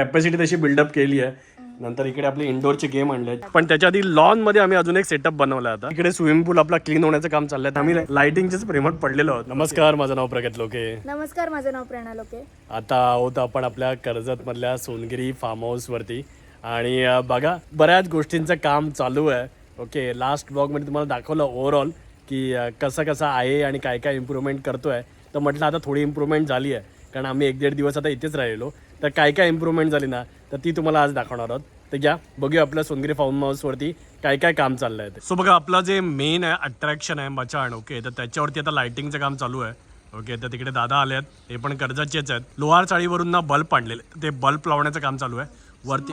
Capacity तशी buildup केली आहे. नंतर इकडे आपले इंडोरचे गेम आणले. पण त्याच्या आधी लॉनमध्ये आम्ही अजून एक सेटअप बनवला आता इकडे स्विमिंग पूल आपला क्लीन होण्याचं काम चाललंय. आम्ही लाइटिंगचेच प्रेमात पडलेलो आहोत. नमस्कार माझं नाव प्रगत लोके. नमस्कार माझं नाव प्रेरणा लोके. आता आहोत आपण आपल्या कर्जत मधल्या सोनगिरी फार्म हाऊस वरती. आणि अं, बघा बऱ्याच गोष्टींचं काम चालू आहे. ओके लास्ट ब्लॉगमध्ये तुम्हाला दाखवलं ओव्हरऑल की अं, कसं कसं आहे आणि काय काय इम्प्रूव्हमेंट करतोय. तर म्हटलं आता थोडी इम्प्रूव्हमेंट झाली आहे. कारण आम्ही एक दीड दिवस आता इथेच राहिलो तर काय काय इम्प्रूव्हमेंट झाली ना तर ती तुम्हाला आज दाखवणार आहोत. तर घ्या बघूया आपल्या सोनगिरी फार्म हाऊसवरती काय काय काम चाललं आहे सो बघा आपलं जे मेन आहे अट्रॅक्शन आहे मचाण ओके तर त्याच्यावरती आता लाइटिंगचं काम चालू आहे. ओके तर तिकडे दादा आले आहेत ते पण कर्जाचेच आहेत. लोहार चाळीवरून ना बल्ब आणलेले तर ते बल्ब लावण्याचं काम चालू आहे. वरती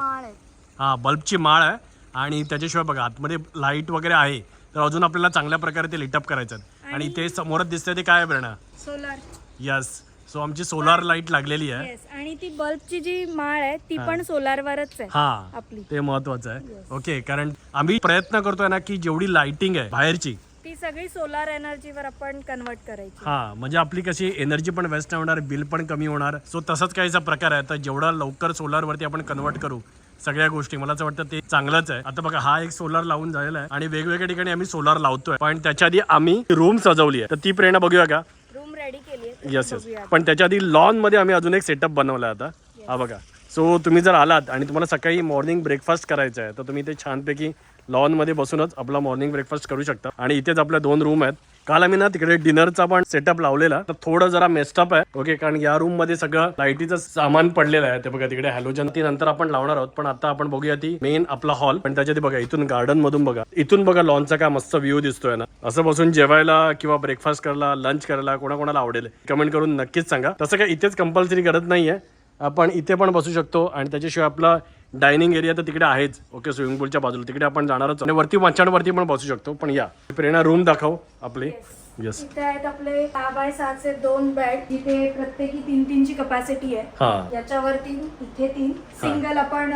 हां बल्बची माळ आहे. आणि त्याच्याशिवाय बघा आतमध्ये लाइट वगैरे आहे. तर अजून आपल्याला चांगल्या प्रकारे ते लिटअप करायचं आहे आणि ते समोरच दिसतंय ते काय आहे प्रेरणा सोलार यस सो आमची सोलार लाइट लागलेली आहे. येस आणि ती बल्बची जी माळ आहे ती पण सोलारवरच आहे हा आपली. ते महत्वाचं आहे. ओके कारण आम्ही प्रयत्न करतोय ना की जेवढी लाइटिंग आहे बाहेरची ती सगळी सोलार एनर्जीवर आपण कन्वर्ट करायची. हा म्हणजे आपली कशी एनर्जी पण वेस्ट नाही होणार बिल पण कमी होणार. सो तसंच काहीचा प्रकार आहे. तर जेवढा लवकर सोलार वरती आपण कन्वर्ट करू सगळ्या गोष्टी मला असं वाटतं ते चांगलंच आहे. आता बघा हा एक सोलार लावून झालेला आहे आणि वेगवेगळ्या ठिकाणी आम्ही सोलार लावतोय. पण त्याच्या आधी आम्ही रूम सजवली आहे. तर ती प्रेरणा बघूया का? येस येस पण त्याच्या आधी लॉनमध्ये आम्ही अजून एक सेटअप बनवला आता. हा बघा. सो तुम्ही जर आलात आणि तुम्हाला सकाळी मॉर्निंग ब्रेकफास्ट करायचा आहे तर तुम्ही इथे छानपैकी लॉनमध्ये बसूनच आपला मॉर्निंग ब्रेकफास्ट करू शकता. आणि इथेच आपल्या दोन रूम आहेत. काल आम्ही ना तिकडे डिनरचा पण सेटअप लावलेला. तर थोडं जरा मेस्टअप आहे. ओके कारण या रूममध्ये सगळं लाईटीचं सामान पडलेलं आहे. ते बघा तिकडे हॅलोजन ती नंतर आपण लावणार आहोत. पण आता आपण बघूया ती मेन आपला हॉल पण त्याच्यात बघा इथून गार्डन मधून बघा. इथून बघा लॉनचा काय मस्त व्ह्यू दिसतोय ना. असं बसून जेवायला किंवा ब्रेकफास्ट करायला लंच करायला कोणाकोणाला आवडेल. कमेंट करून नक्कीच सांगा. तसं काय इथेच कंपल्सरी गरज नाहीये. आपण इथे पण बसू शकतो. आणि त्याच्याशिवाय आपला डायनिंग एरिया तर तिकडे आहेच. ओके स्विमिंग पूलच्या बाजूला. तिकडे आपण जाणारच. आणि वरती वरती पण बसू शकतो. पण या. प्रेरणा रूम दाखव आपली. येस इथे आहेत आपले सहा बाय सहाचे दोन बेड. जिथे प्रत्येकी तीन तीनची कपॅसिटी आहे. हा. याच्यावर तीन इथे तीन. सिंगल आपण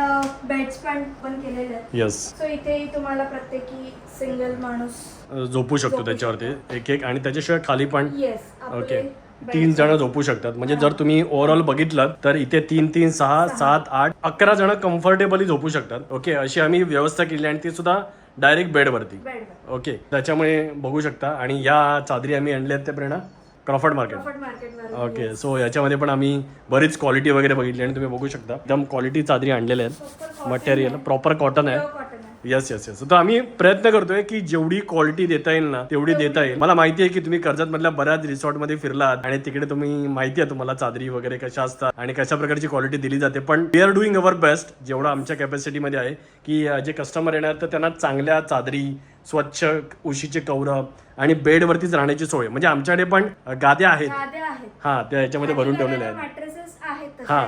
बेड्स पण पण केलेले आहेत. येस सो इथे तुम्हाला प्रत्येकी सिंगल माणूस झोपू शकतो त्याच्यावरती. एक एक. आणि त्याच्याशिवाय खाली पण. येस ओके तीन जण झोपू शकतात. म्हणजे जर तुम्ही ओव्हरऑल बघितलं तर इथे तीन तीन सहा सात आठ अकरा जण कम्फर्टेबली झोपू शकतात. ओके अशी आम्ही व्यवस्था केली आणि ती सुद्धा डायरेक्ट बेडवरती बेड ओके त्याच्यामुळे बघू शकता. आणि या चादरी आम्ही आणल्या आहेत त्या Prerna Crawford market okay so याच्यामध्ये पण आम्ही बरीच क्वालिटी वगैरे बघितली आणि तुम्ही बघू शकता. एकदम क्वालिटी चादरी आणलेल्या आहेत. मटेरियल प्रॉपर कॉटन आहे. येस येस येस तर आम्ही प्रयत्न करतोय की जेवढी क्वालिटी देता येईल ना तेवढी देता येईल. मला माहिती आहे की तुम्ही कर्जत मधल्या बऱ्याच रिसॉर्टमध्ये फिरलात आणि तिकडे तुम्ही माहिती आहे तुम्हाला चादरी वगैरे कशा असतात आणि कशा प्रकारची क्वालिटी दिली जाते. पण we are doing our best जेवढं आमच्या कॅपॅसिटीमध्ये आहे की जे कस्टमर येणार तर त्यांना चांगल्या चादरी स्वच्छ उशीचे कौरव आणि बेडवरतीच राहण्याची सोय. म्हणजे आमच्याकडे पण गाद्या आहेत. हा त्या याच्यामध्ये भरून ठेवलेल्या आहेत. हा.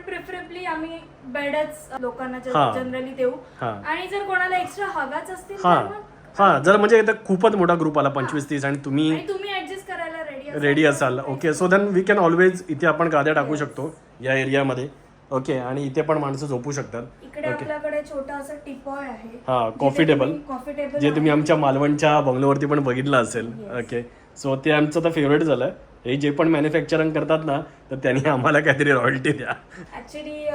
पण प्रिफरेबली आम्ही बेडच लोकांना हा. जनरली देऊ. हा. आणि जर कोणाला एक्स्ट्रा हवाच असतील हा. तर मग हा जर म्हणजे आता खूपच मोठा ग्रुप आला पंचवीस तीस आणि तुम्ही आणि तुम्ही ऍडजस्ट करायला रेडी रेडी असाल. Okay so then we can always इथे आपण गाद्या टाकू शकतो या एरियामध्ये ओके आणि इथे पण माणसं झोपू शकतात. इकडे आपल्याकडे छोटा असं टिपॉय आहे. हा कॉफी टेबल कॉफी टेबल जे तुम्ही आमच्या मालवणच्या बंगलोवरती पण बघितलं असेल. ओके सो ते आमचं तर फेवरेट झालं हे जे पण मॅन्युफॅक्चरिंग करतात ना तर त्यांनी आम्हाला काहीतरी रॉयल्टी द्या. ऍक्च्युली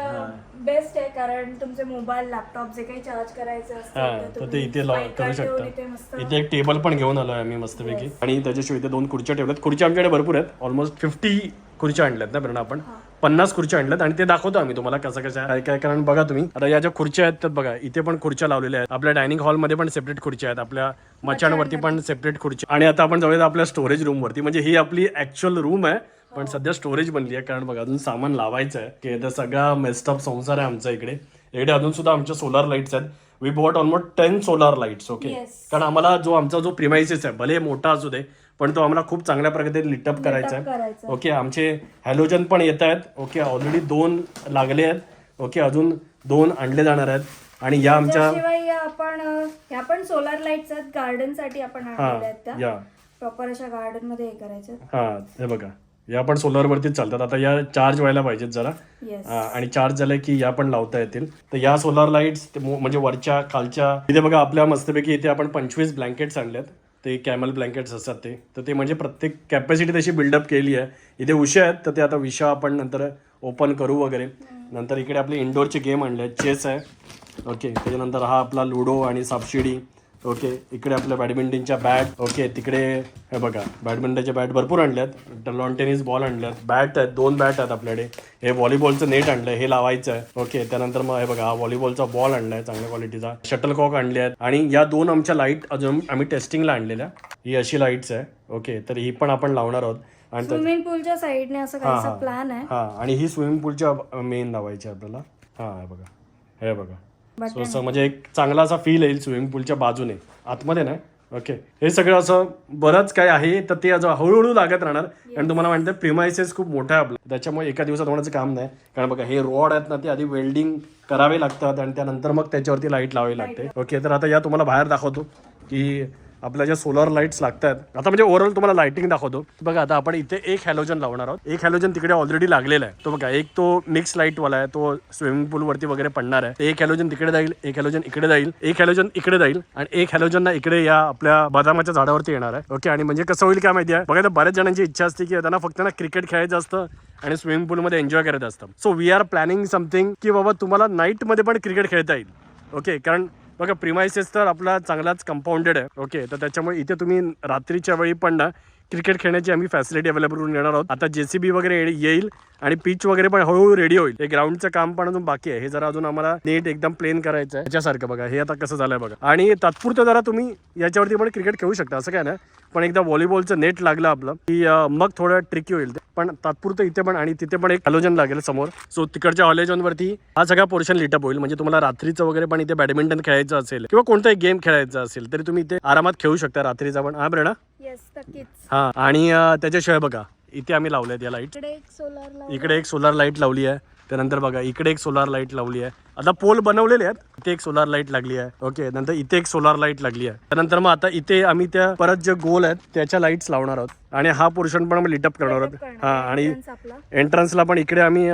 बेस्ट आहे कारण तुमचे मोबाईल लॅपटॉप जे काही चार्ज करायचे हा असतील तर ते इथे लॉ- करू शकता. इथे एक टेबल पण घेऊन आलोय आम्ही मस्तपैकी. आणि त्याच्याशिवाय इथे दोन खुर्च्या ठेवल्यात. खुर्च्या आमच्याकडे भरपूर आहेत. ऑलमोस्ट फिफ्टी खुर्च्या आणल्यात ना कारण आपण. पन्नास खुर्च्या आणल्यात आणि ते दाखवतो आम्ही तुम्हाला कसं कशा काय काय कारण बघा तुम्ही आता या ज्या खुर्च्या आहेत तर बघा इथे पण खुर्च्या लावलेल्या आहेत. आपल्या डायनिंग हॉलमध्ये पण सेपरेट खुर्च्या आहेत. आपल्या मचाणवरती पण सेपरेट खुर्च्या. आणि आता आपण जाऊया आपल्या स्टोरेज रूम वरती. म्हणजे ही आपली ऍक्च्युअल रूम आहे पण सध्या स्टोरेज बनली आहे कारण बघा अजून सामान लावायचं आहे. की तर सगळा मेस्टअप संसार आहे आमचा इकडे. इकडे अजून सुद्धा आमच्या सोलार लाईट्स आहेत. We bought almost ten solar lights okay. कारण आम्हाला जो आमचा जो प्रिमायसिस आहे भले मोठा असू दे पण तो आम्हाला खूप चांगल्या प्रकारे लिटअप करायचा आहे. करायचं ओके आमचे हॅलोजन पण येत आहेत. ओके ऑलरेडी दोन लागले आहेत. ओके अजून दोन आणले जाणार आहेत. आणि या आमच्या आपण ह्या पण सोलार लाईट्स आहेत. गार्डनसाठी आपण प्रॉपर अशा गार्डनमध्ये हे करायच्या हा हे बघा. या पण सोलर वरतीच चालतात. आता या चार्ज व्हायला पाहिजेत जरा. आणि चार्ज झालं की या पण लावता येतील. तर या सोलार लाईट्स म्हणजे वरच्या खालच्या इथे बघा आपल्या मस्तपैकी इथे आपण पंचवीस ब्लँकेट्स आणल्यात. ते कॅमल ब्लँकेट्स असतात ते. तर ते म्हणजे प्रत्येक कॅपॅसिटी तशी बिल्डअप केली आहे. इथे उशा आहेत तर ते आता विषा आपण नंतर ओपन करू वगैरे. नंतर इकडे आपले इंडोरचे गेम आणले आहेत. चेस आहे. ओके त्याच्यानंतर हा आपला लुडो आणि सापशिडी ओके इकडे आपल्या बॅडमिंटनच्या बॅट ओके तिकडे हे बघा बॅडमिंटनचे बॅट भरपूर आणल्यात. लॉन टेनिस बॉल आणल्यात. बॅट आहेत दोन बॅट आहेत आपल्याकडे. हे व्हॉलीबॉलचं नेट आणलं हे लावायचं आहे ओके त्यानंतर मग हे बघा हा व्हॉलीबॉलचा बॉल आणलाय चांगल्या क्वालिटीचा शटल कॉक आणले आहेत आणि या दोन आमच्या लाइट अजून आम्ही टेस्टिंगला आणलेल्या. ही अशी लाईट्स आहे. ओके तर ही पण आपण लावणार आहोत. आणि स्विमिंग पूलच्या साईडने असं हा, काहीसा हा. प्लॅन आहे. हा आणि ही स्विमिंग पूलच्या मेन लावायची आपल्याला. हा हे बघा. हे बघा. So, असं म्हणजे एक चांगला असा फील येईल स्विमिंग पूलच्या बाजूने. आतमध्ये नाही? ओके हे सगळं असं बरंच काय आहे तर ते असं हळूहळू लागत राहणार. कारण तुम्हाला आहे प्रिमायसेस खूप मोठा आहे आपला. त्याच्यामुळे एका दिवसात होण्याचं काम नाही. कारण बघा हे रॉड आहेत ना ते आधी वेल्डिंग करावे लागतात आणि त्यानंतर मग त्याच्यावरती लाइट लावावी लागते. ओके तर आता या तुम्हाला बाहेर दाखवतो की आपल्या ज्या सोलर लाईट्स लागतात आता म्हणजे ओव्हरऑल तुम्हाला लाइटिंग दाखवतो. बघा आता आपण इथे एक हॅलोजन लावणार आहोत. एक हॅलोजन तिकडे ऑलरेडी लागलेला आहे. तो बघा एक तो मिक्स लाइट वाला आहे तो स्विमिंग पूल वरती वगैरे पडणार आहे. एक हॅलोजन तिकडे जाईल एक हॅलोजन इकडे जाईल एक हॅलोजन इकडे जाईल आणि एक हॅलोजन ना इकडे या आपल्या बदामाच्या झाडावरती येणार आहे. ओके आणि म्हणजे कसं होईल काय माहिती आहे? बघा बऱ्याच जणांची इच्छा असते की त्यांना फक्त ना क्रिकेट खेळायचं असतं आणि स्विमिंग पूलमध्ये एन्जॉय करायचं असतं. So we are planning something की बाबा तुम्हाला नाईटमध्ये पण क्रिकेट खेळता येईल. ओके कारण बघा प्रिमायसेस तर आपला चांगलाच कंपाऊंडेड आहे. ओके तर त्याच्यामुळे इथे तुम्ही रात्रीच्या वेळी पण ना क्रिकेट खेळण्याची आम्ही फॅसिलिटी अवेलेबल करून येणार आहोत. आता जेसीबी वगैरे येईल आणि पिच वगैरे पण हळूहळू रेडी होईल. हे ग्राउंडचं काम पण अजून बाकी आहे. हे जरा अजून आम्हाला नेट एकदम प्लेन करायचं आहे त्याच्यासारखं बघा हे आता कसं झालंय बघा. आणि तात्पुरतं जरा तुम्ही याच्यावरती पण क्रिकेट खेळू शकता असं काय ना पण एकदा व्हॉलीबॉलचं नेट लागलं आपलं की मग थोडं ट्रिकी होईल. ते पण तात्पुरतं इथे पण आणि तिथे पण एक हॅलोजन लागेल समोर. सो तिकडच्या हॉलेजनवरती हा सगळा पोर्शन लिटअप होईल. म्हणजे तुम्हाला रात्रीचं वगैरे पण इथे बॅडमिंटन खेळायचं असेल किंवा कोणताही गेम खेळायचा असेल तरी तुम्ही इथे आरामात खेळू शकता रात्रीचा पण. हा नक्कीच. हा आणि त्याच्याशिवाय बघा इथे आम्ही लावल्यात या लाइट इकडे एक सोलर इकडे एक सोलार लाइट लावली आहे. त्यानंतर बघा इकडे एक सोलार लाइट लावली आहे. आता पोल बनवलेले आहेत इथे एक सोलार लाइट लागली आहे. ओके नंतर इथे एक सोलार लाइट लागली आहे. त्यानंतर मग आता इथे आम्ही त्या परत जे गोल आहेत त्याच्या लाईट्स लावणार आहोत. आणि हा पोर्शन पण लिटअप करणार आहोत. हा आणि एंट्रन्सला पण इकडे आम्ही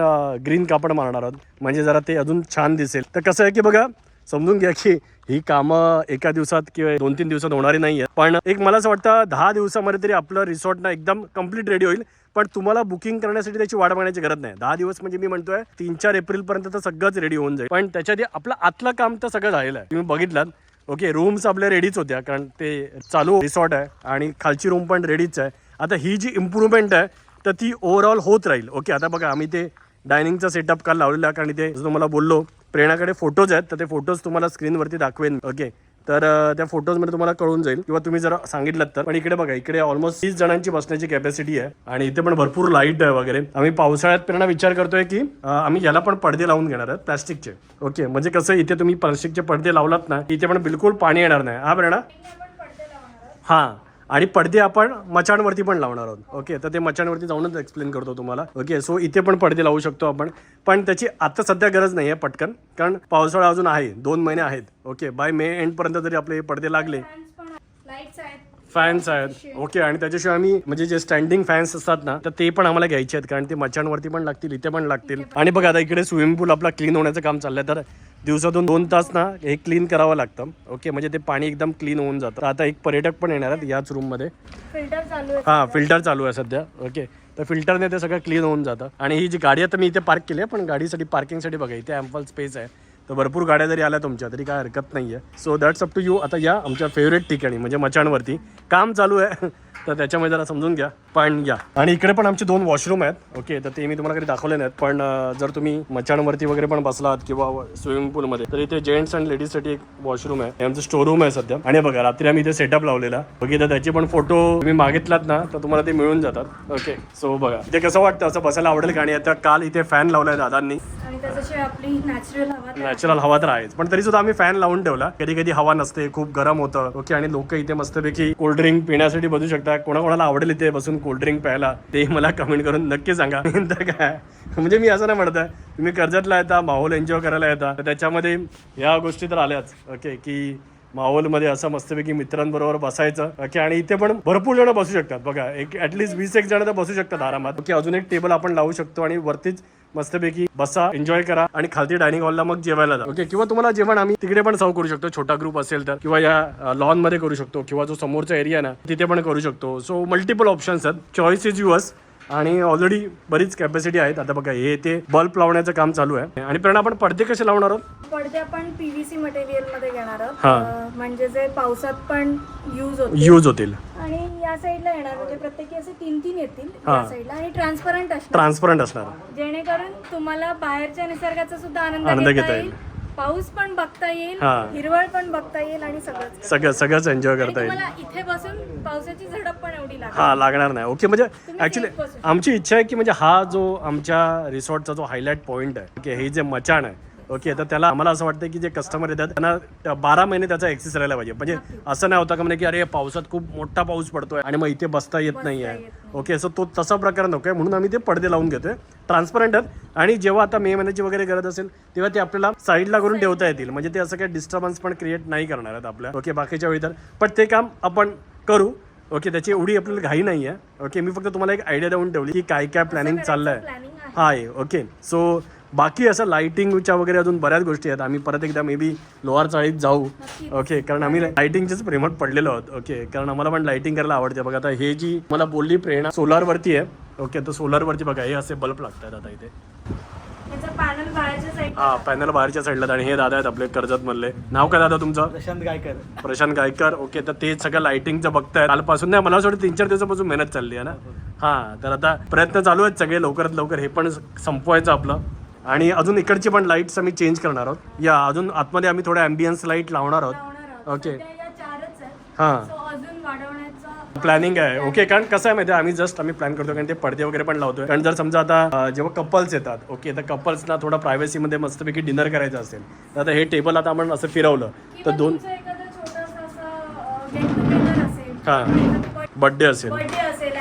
ग्रीन कापड मारणार आहोत. म्हणजे जरा ते अजून छान दिसेल. तर कसं आहे की बघा समजून घ्या की ही कामं एका दिवसात किंवा दोन तीन दिवसात होणारी नाही आहेत पण एक मला असं वाटतं दहा दिवसामध्ये तरी आपलं रिसॉर्ट ना एकदम कंप्लीट रेडी होईल. पण तुम्हाला बुकिंग करण्यासाठी त्याची वाट बघण्याची गरज नाही. दहा दिवस म्हणजे मी म्हणतोय तीन चार एप्रिल पर्यंत तर सगळंच रेडी होऊन जाईल. पण त्याच्या आपलं आतलं काम तर सगळं झालेलं आहे. तुम्ही बघितलात. ओके रूम्स आपल्या रेडीच होत्या कारण ते चालू रिसॉर्ट आहे आणि खालची रूम पण रेडीच आहे. आता ही जी इम्प्रूव्हमेंट आहे तर ती ओव्हरऑल होत राहील. ओके आता बघा आम्ही ते डायनिंगचा सेटअप काल लावलेला आहे कारण इथे तुम्हाला बोललो प्रेरणाकडे फोटोज आहेत तर ते फोटोज तुम्हाला स्क्रीनवरती दाखवेन. ओके तर त्या फोटोजमध्ये तुम्हाला कळून जाईल. किंवा तुम्ही जर सांगितलं तर. पण इकडे बघा इकडे ऑलमोस्ट तीस जणांची बसण्याची कॅपॅसिटी आहे. आणि इथे पण भरपूर लाइट आहे वगैरे. आम्ही पावसाळ्यात प्रेरणा विचार करतोय की आम्ही याला पण पडदे लावून घेणार आहेत प्लास्टिकचे. ओके म्हणजे कसं इथे तुम्ही प्लास्टिकचे पडदे लावलात ना इथे पण बिलकुल पाणी येणार नाही. हा प्रेरणा हां. आणि पडदे आपण मचाणवरती पण लावणार आहोत. ओके तर ते मचाणवरती जाऊनच एक्सप्लेन करतो तुम्हाला. ओके सो इथे पण पडदे लावू शकतो आपण. पण त्याची आता सध्या गरज नाही आहे पटकन कारण पावसाळा अजून आहे. दोन महिने आहेत. ओके बाय मे एंडपर्यंत जरी आपले हे पडदे लागले लाईट्स आहेत. फॅन्स आहेत. ओके आणि त्याच्याशिवाय आम्ही म्हणजे जे स्टँडिंग फॅन्स असतात ना तर ते पण आम्हाला घ्यायचे आहेत कारण ते मचाणवरती पण लागतील इथे पण लागतील. आणि बघा आता इकडे स्विमिंग पूल आपला क्लीन होण्याचं काम चाललंय तर दिवसातून दोन तास ना हे क्लीन करावं लागतं. ओके म्हणजे ते पाणी एकदम क्लीन होऊन जातं. आता एक पर्यटक पण येणार आहेत याच रूममध्ये फिल्टर चालू आहे. हां फिल्टर चालू आहे सध्या. ओके तर फिल्टरने ते सगळं क्लीन होऊन जातं. आणि ही जी गाडी आता मी इथे पार्क केली आहे पण गाडीसाठी पार्किंगसाठी बघा इथे ॲम्पल स्पेस आहे. तर भरपूर गाड्या जरी आल्या तुमच्या तरी काय हरकत नाही आहे so that's up to you आता या आमच्या फेवरेट ठिकाणी म्हणजे मचाणवरती. काम चालू आहे. तर त्याच्यामुळे जरा समजून घ्या पण या. आणि इकडे पण आमचे दोन वॉशरूम आहेत. ओके तर ते मी तुम्हाला कधी दाखवले नाहीत पण जर तुम्ही मचाणवरती वगैरे पण बसलात किंवा स्विमिंग पूलमध्ये तर इथे जेंट्स आणि लेडीजसाठी एक वॉशरूम आहे. आमचं स्टोर रूम आहे सध्या. आणि बघा रात्री आम्ही इथे सेटअप लावलेला. बघितलं त्याचे पण फोटो तुम्ही मागितलात ना तर तुम्हाला ते मिळून जातात. ओके सो बघा. इथे कसं वाटतं? असं बसायला आवडेल का? आणि आता काल इथे फॅन लावलाय दादांनी. नॅचरल हवा तर आहेच. पण तरी सुद्धा आम्ही फॅन लावून ठेवला. कधी कधी हवा नसते खूप गरम होतं. ओके आणि लोक इथे मस्तपैकी कोल्ड्रिंक पिण्यासाठी बसू शकतात. कोणाकोणाला आवडेल इथे बसून कोल्ड्रिंक प्यायला ते मला कमेंट करून नक्की सांगा. नंतर काय? म्हणजे मी असं नाही म्हणत आहे. तुम्ही कर्जतला येता माहोल एन्जॉय करायला येता. तर त्याच्यामध्ये ह्या गोष्टी तर आल्याच. ओके की माहोलमध्ये असं मस्तपैकी मित्रांबरोबर बसायचं. ओके आणि इथे पण भरपूर जण बसू शकतात. बघा एक ॲटलिस्ट वीस एक जण तर बसू शकतात आरामात. ओके अजून एक टेबल आपण लावू शकतो आणि वरतीच मस्तपैकी बसा एन्जॉय करा आणि खालती डायनिंग हॉलला मग जेवायला जा. ओके किंवा तुम्हाला जेवण आम्ही तिकडे पण सर्व करू शकतो. छोटा ग्रुप असेल तर. किंवा या लॉनमध्ये करू शकतो. किंवा जो समोरचा एरिया ना तिथे पण करू शकतो. सो मल्टिपल ऑप्शन्स आहेत. चॉईस इज युअर्स आणि ऑलरेडी बरीच कॅपॅसिटी आहेत. आता बघा हे ते बल्ब लावण्याचं काम चालू आहे. आणि प्रेरणा आपण पडदे कसे लावणार आहोत? पडदे आपण पीव्हीसी मटेरियलमध्ये घेणार आहोत. म्हणजे जे पावसात पण यूज होतील. आणि या साईडला येणार म्हणजे प्रत्येकी असे तीन तीन येतील हा. साईडला आणि ट्रान्सपरंट असणार ट्रान्सपरंट असणार जेणेकरून तुम्हाला बाहेरच्या निसर्गाचा सुद्धा आनंद घेता येईल. पाऊस पण बघता येईल हा. हिरवळ पण बघता येईल आणि सगळंच सगळं सगळंच एन्जॉय आणि करता येईल तुम्हाला इथे बसून पावसाची झडप पण एवढी लागेल हा लागणार नाही ओके म्हणजे ऍक्च्युली safe. आमची इच्छा आहे की म्हणजे हा जो आमच्या रिसॉर्टचा जो हायलाईट पॉईंट आहे ओके हे जे मचाण आहे ओके तर त्याला आम्हाला असं वाटतं की जे कस्टमर येतात त्यांना त्या बारा महिने त्याचा एक्सेस राहायला पाहिजे. म्हणजे असं नाही होता का म्हणजे की अरे पावसात खूप मोठा पाऊस पडतोय आणि मग इथे बसता येत नाही. आहे ओके सो तो तसा प्रकार नको आहे म्हणून आम्ही ते पडदे लावून घेतोय. ट्रान्सपरंट आहेत. आणि जेव्हा आता मे महिन्याची वगैरे गरज असेल तेव्हा ते आपल्याला साईडला करून ठेवता येतील. म्हणजे ते असं काही डिस्टर्बन्स पण क्रिएट नाही करणार आहेत आपल्या. ओके बाकीच्या वेळी तर. पण ते काम आपण करू. ओके त्याची एवढी आपल्याला घाई नाही आहे ओके मी फक्त तुम्हाला एक आयडिया देऊन ठेवली की काय काय प्लॅनिंग चाललंय. प्लॅनिंग आहे. हा आहे ओके. सो बाकी असं लाइटिंगच्या वगैरे अजून बऱ्याच गोष्टी आहेत. आम्ही परत एकदा मे बी लोअर चाळीत जाऊ. ओके कारण आम्ही लाइटिंगचेच प्रेमट पडलेलो आहोत. ओके कारण आम्हाला पण लाइटिंग करायला आवडते. बघा आता हे जी मला बोलली प्रेरणा सोलार वरती आहे. ओके तर सोलार वरती बघा हे असे बल्ब लागतात आता इथे. हा पॅनल बाहेरच्या साईडला आणि हे दादा आहेत आपले कर्जत मधले नाव काय दादा तुमचं? प्रशांत गायकर. प्रशांत गायकर. ओके तर ते सगळं लाइटिंगचं बघताय कालपासून नाही मला असं वाटतं तीन चार दिवसापासून मेहनत चालली आहे ना? हा तर आता प्रयत्न चालू आहेत सगळे लवकरात लवकर. हे पण संपवायचं आपलं. आणि अजून इकडची पण लाईट्स आम्ही चेंज करणार आहोत. या अजून आतमध्ये आम्ही थोडे अँबियन्स लाइट लावणार आहोत. ओके हां. प्लॅनिंग आहे. ओके कारण कसं आहे माहिती आहे, आम्ही जस्ट आम्ही प्लॅन करतो कारण ते पडदे वगैरे पण लावतोय. कारण जर समजा आता जेव्हा कपल्स येतात ओके तर कपल्सना थोडा प्रायव्हसीमध्ये मस्तपैकी डिनर करायचं असेल तर आता हे टेबल आता आपण असं फिरवलं तर दोन हां. बड्डे असेल. बर्थडे असेल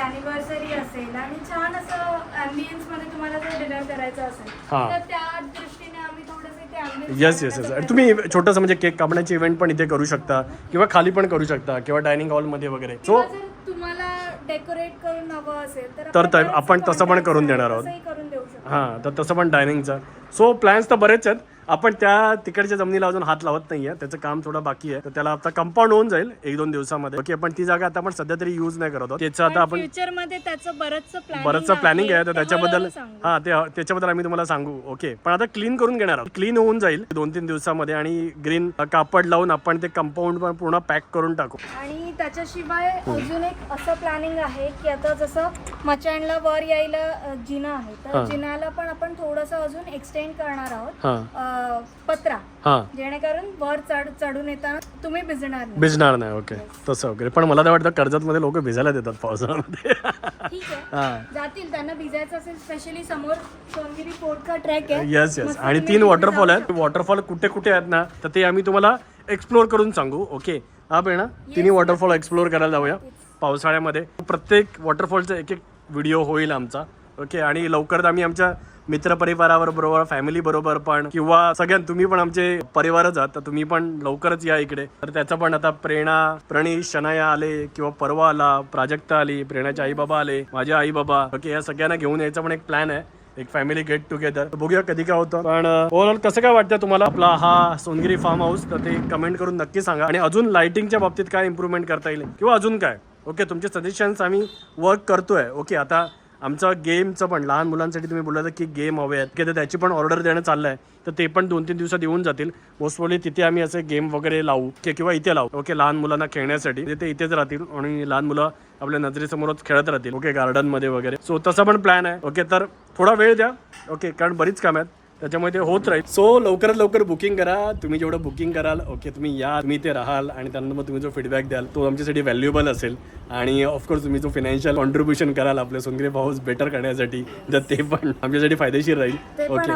असेल आणि छान असं अँबियन्समध्ये तुम्हाला जर डिनर करायचं असेल हा. तर त्या दृष्टीने आम्ही थोडेसे ते ambience येस येस येस आणि तुम्ही छोटंसं म्हणजे केक कापण्याचे इव्हेंट पण इथे करू शकता किंवा खाली पण करू शकता किंवा डायनिंग हॉलमध्ये वगैरे. सो किंवा जर तुम्हाला डेकोरेट करून हवं असेल तर तर आपण तसं पण करून देणार आहोत. तसंही करून देऊ शकतो. हां तर तसं पण डायनिंगचं. सो प्लॅन्स तर बरेच आहेत. आपण त्या तिकडच्या जमिनीला अजून हात लावत नाहीये. त्याचं काम थोडं बाकी आहे. तर त्याला आता कंपाऊंड होऊन जाईल एक दोन दिवसामध्ये. ओके पण ती जागा आता आपण सध्या तरी यूज नाही करत आहोत. त्याचं आता आपण फ्युचरमध्ये त्याचं बरंच प्लॅनिंग आहे. तर त्याच्याबद्दल. हा ते त्याच्याबद्दल आम्ही तुम्हाला सांगू. ओके. पण आता क्लीन करून घेणार आहोत. क्लीन होऊन जाईल दोन तीन दिवसामध्ये आणि ग्रीन कापड लावून आपण ते कंपाऊंड पण पूर्ण पॅक करून टाकू. आणि त्याच्याशिवाय अजून एक असं प्लॅनिंग आहे की आता जसं मचाणला वर यायला जिना आहे. तर जिनाला पण आपण थोडंसं अजून एक्सटेंड करणार आहोत. अ, पत्रा. हां. जेणेकरून वर चढ चढून येताना तुम्ही भिजणार नाही. भिजणार नाही ओके तसं वगैरे. पण मला तर वाटतं कर्जतमध्ये लोक भिजायला देतात पावसाळ्यामध्ये. ठीक आहे. हां. जातील त्यांना भिजायचं असेल स्पेशली समोर सोनगिरी फोर्टचा ट्रॅक आहे. येस येस आणि तीन वॉटरफॉल आहेत. वॉटरफॉल कुठे कुठे आहेत ना तर ते आम्ही तुम्हाला एक्सप्लोर करून सांगू ओके हा बेणा तिन्ही वॉटरफॉल एक्सप्लोर करायला जाऊया पावसाळ्यामध्ये. प्रत्येक वॉटरफॉलचा एक एक व्हिडिओ होईल आमचा ओके आणि लवकरच आम्ही आमच्या मित्रपरिवारावर बरोबर फॅमिली बरोबर पण किंवा सगळ्यां तुम्ही पण आमचे परिवारच आहात तर तुम्ही पण लवकरच या इकडे. तर त्याचं पण आता प्रेरणा प्रणीश शनाया आले किंवा परवा आला प्राजक्ता आली प्रेरणाचे आई बाबा आले माझे आई बाबा ओके या सगळ्यांना घेऊन यायचा पण एक प्लॅन आहे एक फॅमिली गेट टुगेदर बघूया कधी काय होतं. पण uh, ओव्हरऑल कसं काय वाटतं तुम्हाला आपला हा सोनगिरी फार्म हाऊस तर ते कमेंट करून नक्की सांगा. आणि अजून लाइटिंगच्या बाबतीत काय इम्प्रूव्हमेंट करता येईल? किंवा अजून काय? ओके तुमचे सजेशन्स आम्ही वर्क करतोय. ओके आता आमचं गेमचं पण लहान मुलांसाठी तुम्ही बोलला की गेम हवे आहेत. की तर त्याची पण ऑर्डर देणं चाललं आहे तर ते पण दोन तीन दिवसात येऊन जातील. मोस्टली तिथे आम्ही असे गेम वगैरे लावू की किंवा इथे लावू. ओके लहान मुलांना खेळण्यासाठी. ते- ते इथेच राहतील आणि लहान मुलं आपल्या नजरेसमोरच खेळत राहतील. ओके गार्डनमध्ये वगैरे. सो तसा पण प्लॅन आहे. ओके तर थोडा वेळ द्या. ओके कारण बरीच काम आहेत. त्याच्यामुळे ते होत राहील. सो लवकरात लवकर बुकिंग करा. तुम्ही जेवढं बुकिंग कराल ओके तुम्ही या तुम्ही इथे राहाल आणि त्यानंतर मग तुम्ही जो फीडबॅक द्याल तो आमच्यासाठी व्हॅल्युएबल असेल. आणि ऑफकोर्स तुम्ही जो फिनान्शियल कॉन्ट्रीब्युशन कराल आपल्या सोनगिरी हाऊस बेटर करण्यासाठी तर ते पण आमच्यासाठी फायदेशीर राहील. ओके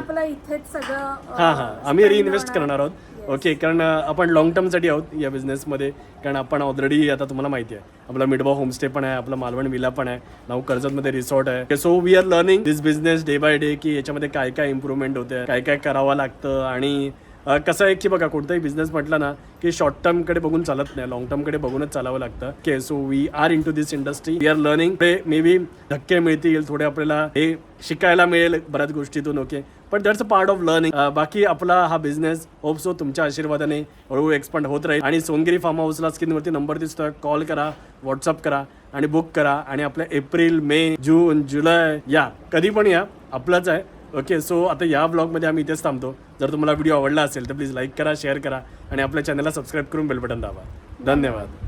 हां हां. आम्ही रिइन्व्हेस्ट. करणार आहोत. ओके कारण आपण लॉंग टर्मसाठी आहोत या बिझनेसमध्ये कारण आपण ऑलरेडी आता तुम्हाला माहिती आहे आपला मिडबा होमस्टे पण आहे आपला मालवण विला पण आहे नाव कर्जतमध्ये रिसॉर्ट आहे. So we are learning this business day by day की याच्यामध्ये काय काय इम्प्रूव्हमेंट होते काय काय करावं लागतं आणि कसं आहे की बघा कोणताही बिझनेस म्हटलं ना की शॉर्ट टर्मकडे बघून चालत नाही लॉंग टर्मकडे बघूनच चालावं लागतं. Okay so we are into this industry we are learning may be धक्के मिळतील थोडे आपल्याला हे शिकायला मिळेल बऱ्याच गोष्टीतून ओके पण that's a part of learning बाकी आपला हा बिझनेस होपसो तुमच्या आशीर्वादाने हळूहळू एक्सपांड होत राहील. आणि सोनगिरी फार्म हाऊसला स्क्रीनवरती नंबर दिसतोय कॉल करा व्हॉट्सअप करा आणि बुक करा. आणि आपल्या एप्रिल मे जून जुलै या. कधी पण या आपलंच आहे. ओके सो आता या ब्लॉगमध्ये आम्ही इथेच थांबतो. जर तुम्हाला व्हिडिओ आवडला असेल तर प्लीज लाईक करा शेअर करा आणि आपल्या चॅनलला सबस्क्राईब करून बेल बटन दाबा. धन्यवाद.